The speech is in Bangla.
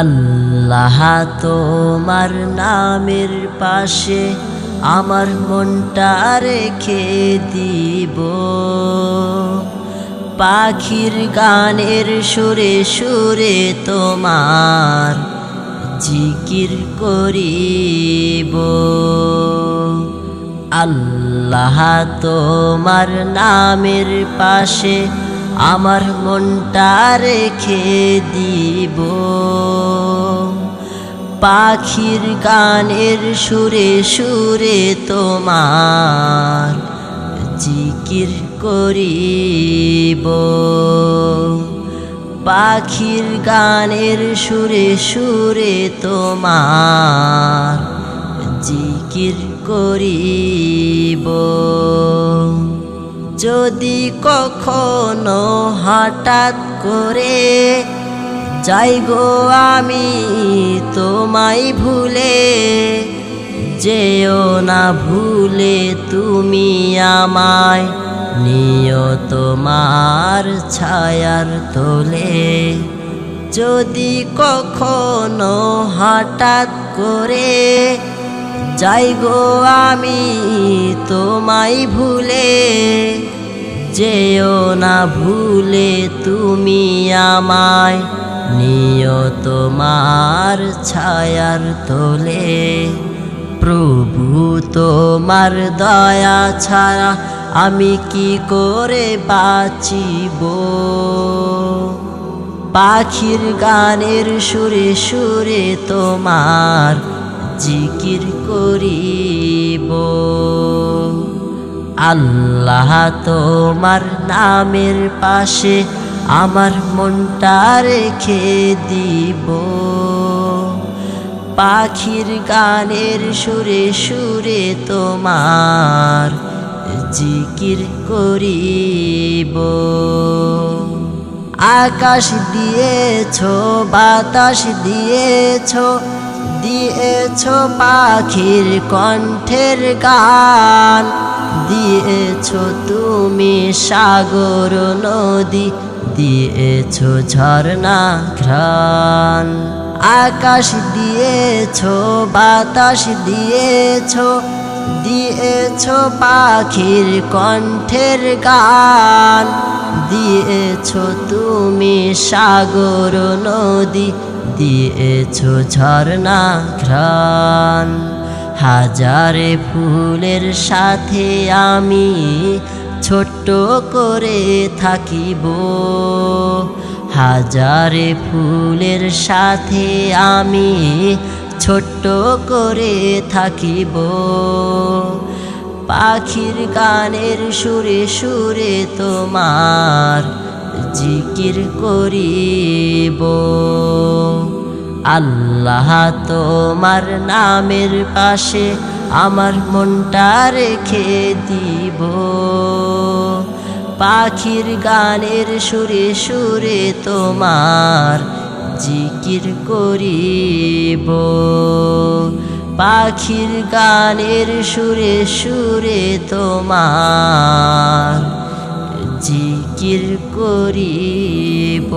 আল্লাহ তোমার নামের পাশে আমার মনটা রেখে দিব। পাখির গানের সুরে সুরে তোমার জিকির করিব। আল্লাহ তোমার নামের পাশে আমার মনটা রেখে দিব। পাখির গানের সুরে সুরে তোমার জিকির করিব। পাখির গানের সুরে সুরে তোমার জিকির করিব। যদি কখনো হঠাৎ করে যাই গো আমি তোমায় ভুলে, যেও না ভুলে তুমি আমায় নিয় তোমার ছায়ার তোলে। যদি কখনো হঠাৎ করে যাই গো আমি তোমায় ভুলে যেও না ভুলে তুমি আমায় নিয় তোমার ছায়ার তোলে। প্রভু তোমার দয়া ছাড়া আমি কি করে বাঁচিব? পাখির গানের সুরে সুরে তোমার জিকির করিব। আল্লাহ তোমার নামের পাশে আমার মনটা রেখে দিব। পাখির গানের সুরে সুরে তোমার জিকির করিব। আকাশ দিয়েছ, বাতাস দিয়েছ দিয়েছ পাখির কণ্ঠের গান। দিয়েছ তুমি সাগর নদী, দিয়েছ ঝর্ণা ঘ্রাণ। আকাশ দিয়েছ, বাতাস দিয়েছ দিয়েছ পাখির কণ্ঠের গান। দিয়েছ তুমি সাগর নদী, দিয়েছ ঝর্ণা ঘ্রাণ। হাজারে ফুলের সাথে আমি ছোট্ট করে থাকিব। হাজারে ফুলের সাথে আমি ছোট্ট করে থাকিব। পাখির গানের সুরে সুরে তোমার জিকির করিব। আল্লাহ তোমার নামের পাশে আমার মনটা রেখে দিব। পাখির গানের সুরে সুরে তোমার জিকির করিব। পাখির গানের সুরে সুরে তোমার জিকির করিব।